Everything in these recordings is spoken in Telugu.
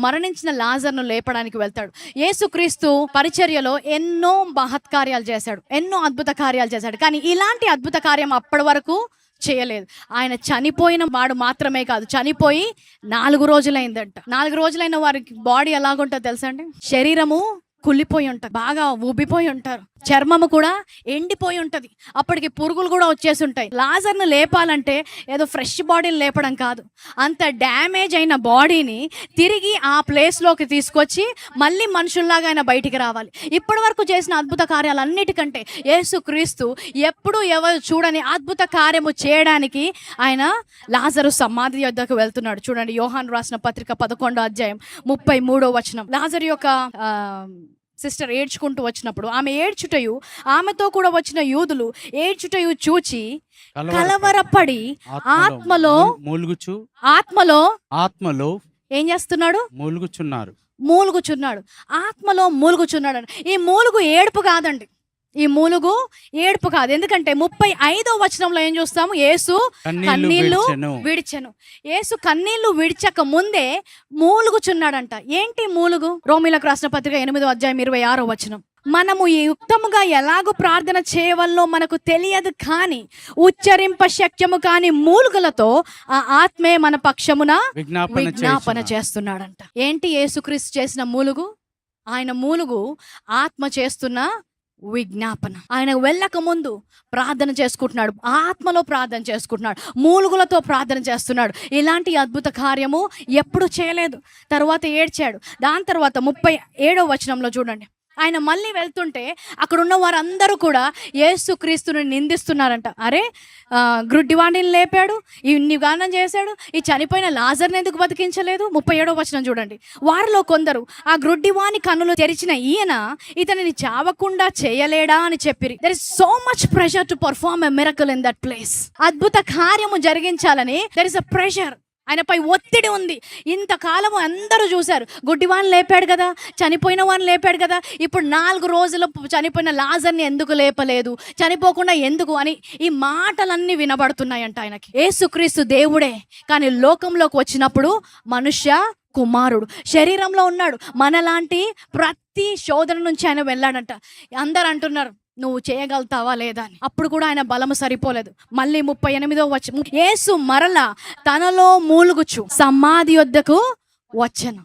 మరణించిన లాజర్ను లేపడానికి వెళ్తాడు. యేసుక్రీస్తు పరిచర్యలో ఎన్నో మహత్కార్యాలు చేశాడు. ఎన్నో అద్భుత కార్యాలు చేశాడు. కానీ ఇలాంటి అద్భుత కార్యం అప్పటి వరకు చేయలేదు. ఆయన చనిపోయిన వాడు మాత్రమే కాదు. చనిపోయి నాలుగు రోజులైందంట. నాలుగు రోజులైన వారికి బాడీ ఎలాగుంటుందో తెలుసా అండి? శరీరము కుళ్ళిపోయి ఉంటారు బాగా ఉబ్బిపోయి ఉంటారు. చర్మము కూడా ఎండిపోయి ఉంటుంది. అప్పటికి పురుగులు కూడా వచ్చేసి ఉంటాయి లాజర్ను లేపాలంటే ఏదో ఫ్రెష్ బాడీని లేపడం కాదు. అంత డ్యామేజ్ అయిన బాడీని తిరిగి ఆ ప్లేస్లోకి తీసుకొచ్చి మళ్ళీ మనుషుల్లాగా ఆయన బయటికి రావాలి. ఇప్పటి వరకు చేసిన అద్భుత కార్యాలన్నిటికంటే యేసు క్రీస్తు ఎప్పుడు ఎవరు చూడని అద్భుత కార్యము చేయడానికి ఆయన లాజరు సమాధి యొద్దకు వెళ్తున్నాడు. చూడండి యోహాన్ రాసిన పత్రిక పదకొండో అధ్యాయం ముప్పై మూడో వచనం. లాజర్ యొక్క సిస్టర్ ఏడ్చుకుంటూ వచ్చినప్పుడు ఆమె ఏడ్చుటయు ఆమెతో కూడా వచ్చిన యూదులు ఏడ్చుటయు చూచి కలవరపడి ఆత్మలో మూలుగుచు ఆత్మలో ఆత్మలో ఏం చేస్తున్నాడు? మూలుగుచున్నారు. మూలుగుచున్నాడు. ఆత్మలో మూలుగుచున్నాడు. ఈ మూలుగు ఏడుపు కాదండి. ఈ మూలుగు ఏడుపు కాదు. ఎందుకంటే ముప్పై ఐదో వచనంలో ఏం చూస్తాము? యేసు కన్నీళ్ళు విడిచెను. యేసు కన్నీళ్ళు విడిచక ముందే మూలుగుచున్నాడంట. ఏంటి మూలుగు? రోమిలకు రాసిన పత్రిక ఎనిమిదో అధ్యాయం ఇరవై ఆరో వచనం. మనము ఈ యుక్తముగా ఎలాగో ప్రార్థన చేయవల్లో మనకు తెలియదు కానీ ఉచ్చరింప శక్యము కాని మూలుగులతో ఆ ఆత్మే మన పక్షమున విజ్ఞాపన. చేస్తున్నాడంట. ఏంటి యేసుక్రీస్తు చేసిన మూలుగు? ఆయన మూలుగు ఆత్మ చేస్తున్న విజ్ఞాపన. ఆయన వెళ్ళక ముందు ప్రార్థన చేసుకుంటున్నాడు. ఆత్మలో ప్రార్థన చేసుకుంటున్నాడు. మూలుగులతో ప్రార్థన చేస్తున్నాడు. ఇలాంటి అద్భుత కార్యము ఎప్పుడు చేయలేదు. తర్వాత ఏడ్చాడు. దాని తర్వాత ముప్పై ఏడో వచనంలో చూడండి. ఆయన మళ్ళీ వెళ్తుంటే అక్కడ ఉన్న వారందరూ కూడా యేసు క్రీస్తుని నిందిస్తున్నారంట. అరే గ్రుడ్డివాణిని లేపాడు ఇన్ని గానం చేశాడు ఈ చనిపోయిన లాజర్ని ఎందుకు బతికించలేదు? ముప్పై ఏడో వచనం చూడండి. వారిలో కొందరు ఆ గ్రుడ్డివాణి కన్నులు తెరిచిన ఈయన ఇతనిని చావకుండా చేయలేడా? అని చెప్పిరి. There is so much pressure to perform a miracle in that place అద్భుత కార్యము జరిగించాలని దర్ ఇస్ అ ప్రెషర్ ఆయనపై ఒత్తిడి ఉంది. ఇంతకాలము అందరూ చూశారు. గుడ్డివాణ్ణి లేపాడు కదా చనిపోయిన వాడిని లేపాడు కదా ఇప్పుడు నాలుగు రోజులు చనిపోయిన లాజర్ని ఎందుకు లేపలేదు చనిపోకుండా ఎందుకు అని ఈ మాటలన్నీ వినబడుతున్నాయంట ఆయనకి. ఏసుక్రీస్తు దేవుడే కానీ లోకంలోకి వచ్చినప్పుడు మనుష్య కుమారుడు. శరీరంలో ఉన్నాడు. మనలాంటి ప్రతి శోధన నుంచి ఆయన వెళ్ళాడంట. అందరు అంటున్నారు నువ్వు చేయగలుగుతావా లేదా అని. అప్పుడు కూడా ఆయన బలము సరిపోలేదు. మళ్ళీ ముప్పై ఎనిమిదో వచ్చి యేసు మరల తనలో మూలుగుచు సమాధి వద్దకు వచ్చను.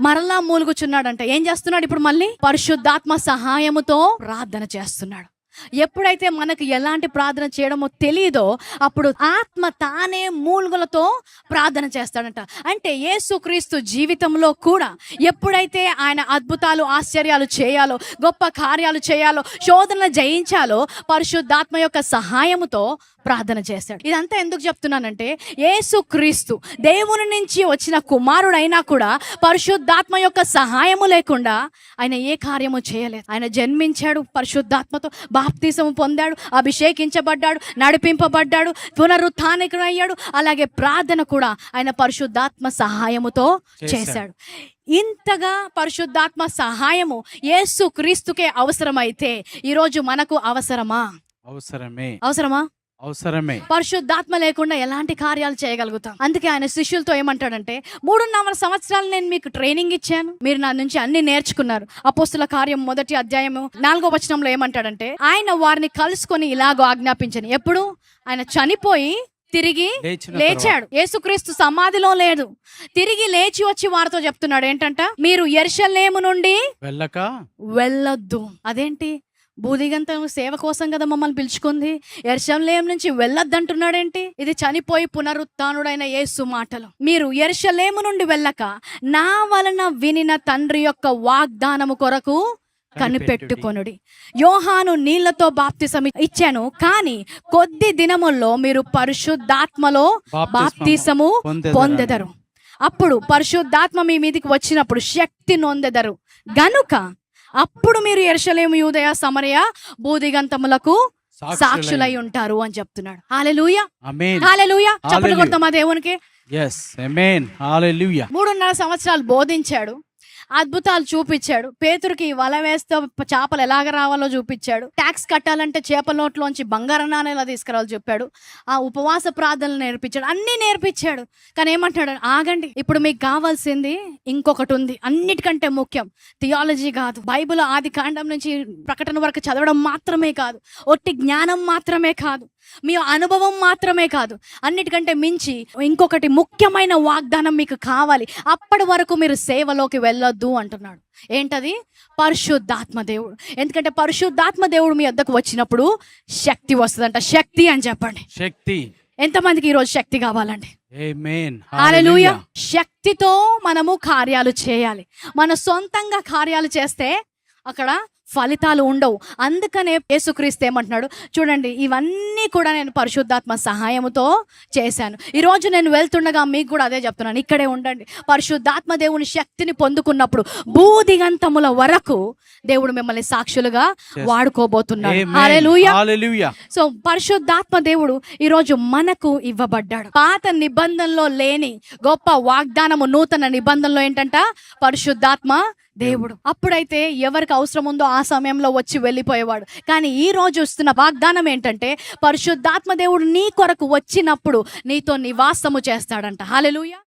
మరలా మూలుగుచున్నాడంట. ఏం చేస్తున్నాడు ఇప్పుడు మళ్ళీ? పరిశుద్ధాత్మ సహాయముతో ప్రార్థన చేస్తున్నాడు. ఎప్పుడైతే మనకు ఎలాంటి ప్రార్థన చేయడమో తెలియదో అప్పుడు ఆత్మ తానే మూలుగులతో ప్రార్థన చేస్తాడంట. అంటే యేసుక్రీస్తు జీవితంలో కూడా ఎప్పుడైతే ఆయన అద్భుతాలు ఆశ్చర్యాలు చేయాలో గొప్ప కార్యాలు చేయాలో శోధనలు జయించాలో పరిశుద్ధాత్మ యొక్క సహాయముతో ప్రార్థన చేశాడు ఇదంతా ఎందుకు చెప్తున్నానంటే యేసుక్రీస్తు దేవుని నుంచి వచ్చిన కుమారుడైనా కూడా పరిశుద్ధాత్మ యొక్క సహాయము లేకుండా ఆయన ఏ కార్యము చేయలేదు. ఆయన జన్మించాడు పరిశుద్ధాత్మతో బాప్తీసము పొందాడు అభిషేకించబడ్డాడు నడిపింపబడ్డాడు పునరుత్థానికుడు అయ్యాడు అలాగే ప్రార్థన కూడా ఆయన పరిశుద్ధాత్మ సహాయముతో చేశాడు. ఇంతగా పరిశుద్ధాత్మ సహాయము యేసు క్రీస్తుకే అవసరమైతే ఈరోజు మనకు అవసరమా? అవసరమే. అవసరమా? అవసరమే. పరిశుద్ధాత్మ లేకుండా ఎలాంటి కార్యాలు చేయగలుగుతాం? అందుకే ఆయన శిష్యులతో ఏమంటాడంటే మూడున్నర సంవత్సరాలు నేను మీకు ట్రైనింగ్ ఇచ్చాను. మీరు నా నుంచి అన్ని నేర్చుకున్నారు. అపోస్తుల కార్యం మొదటి అధ్యాయము నాలుగో వచనంలో ఏమంటాడంటే ఆయన వారిని కలుసుకొని ఇలాగో ఆజ్ఞాపించని. ఎప్పుడు? ఆయన చనిపోయి తిరిగి లేచాడు. యేసుక్రీస్తు సమాధిలో లేదు తిరిగి లేచి వచ్చి వారితో చెప్తున్నాడు ఏంటంట? మీరు ఎర్షలేము నుండి వెళ్ళక? వెళ్ళొద్దు. అదేంటి? బూదిగంతం సేవ కోసం కదా మమ్మల్ని పిలుచుకుంది? ఎర్షలేం నుంచి వెళ్ళొద్దంటున్నాడేంటి? ఇది చనిపోయి పునరుత్నుడైన యేసు మాటలు. మీరు ఎర్షలేము నుండి వెళ్ళక నా వలన వినిన తండ్రి యొక్క వాగ్దానము కొరకు కనిపెట్టుకొనుడి. యోహాను నీళ్ళతో బాప్తిసం ఇచ్చాను. కానీ కొద్ది దినముల్లో మీరు పరిశుద్ధాత్మలో బాప్తిసము. పొందెదరు. అప్పుడు పరిశుద్ధాత్మ మీ మీదికి వచ్చినప్పుడు శక్తి నొందెదరు. గనుక అప్పుడు మీరు ఎర్షలేము యూదయ సమరయ బూదిగంతములకు సాక్షులై ఉంటారు అని చెప్తున్నాడు. హాలెలూయ. హాలెలూయ. చప్పట్లు. కొడతాం మా దేవునికి? మూడున్నర సంవత్సరాలు బోధించాడు. అద్భుతాలు చూపించాడు. పేతురికి వల వేస్తే చేపలు ఎలాగ రావాలో చూపించాడు. ట్యాక్స్ కట్టాలంటే చేపల నోట్లోంచి బంగారం నాణ్యం ఎలా తీసుకురావాలో చెప్పాడు. ఆ ఉపవాస ప్రార్థనలు నేర్పించాడు. అన్నీ నేర్పించాడు. కానీ ఏమంటాడు? ఆగండి. ఇప్పుడు మీకు కావాల్సింది ఇంకొకటి ఉంది. అన్నిటికంటే ముఖ్యం థియాలజీ కాదు. బైబిల్ ఆది కాండం నుంచి ప్రకటన వరకు చదవడం మాత్రమే కాదు. ఒట్టి జ్ఞానం మాత్రమే కాదు. మీ అనుభవం మాత్రమే కాదు అన్నిటికంటే మించి ఇంకొకటి ముఖ్యమైన వాగ్దానం మీకు కావాలి. అప్పటి వరకు మీరు సేవలోకి వెళ్ళొద్దు అంటున్నాడు. ఏంటది? పరిశుద్ధాత్మ దేవుడు. ఎందుకంటే పరిశుద్ధాత్మ దేవుడు మీ వద్దకు వచ్చినప్పుడు శక్తి వస్తుందంట. శక్తి అని చెప్పండి. శక్తి. ఎంతమందికి ఈరోజు శక్తి కావాలండి? శక్తితో మనము కార్యాలు చేయాలి. మన సొంతంగా కార్యాలు చేస్తే అక్కడ ఫలితాలు ఉండవు. అందుకనే యేసుక్రీస్తు ఏమంటున్నాడు? చూడండి ఇవన్నీ కూడా నేను పరిశుద్ధాత్మ సహాయముతో చేశాను. ఈరోజు నేను వెళ్తుండగా మీకు కూడా అదే చెప్తున్నాను. ఇక్కడే ఉండండి. పరిశుద్ధాత్మ దేవుని శక్తిని పొందుకున్నప్పుడు భూదిగంతముల వరకు దేవుడు మిమ్మల్ని సాక్షులుగా వాడుకోబోతున్నాడు. సో పరిశుద్ధాత్మ దేవుడు ఈరోజు మనకు ఇవ్వబడ్డాడు. పాత నిబంధనలో లేని గొప్ప వాగ్దానము నూతన నిబంధనలో ఏంటంట? పరిశుద్ధాత్మ దేవుడు. అప్పుడైతే ఎవరికి అవసరం ఉందో ఆ సమయంలో వచ్చి వెళ్ళిపోయేవాడు. కానీ ఈ రోజు వస్తున్న వాగ్దానం ఏంటంటే పరిశుద్ధాత్మ దేవుడు నీ కొరకు వచ్చినప్పుడు నీతో నివాసము చేస్తాడంట. హాలెలూయా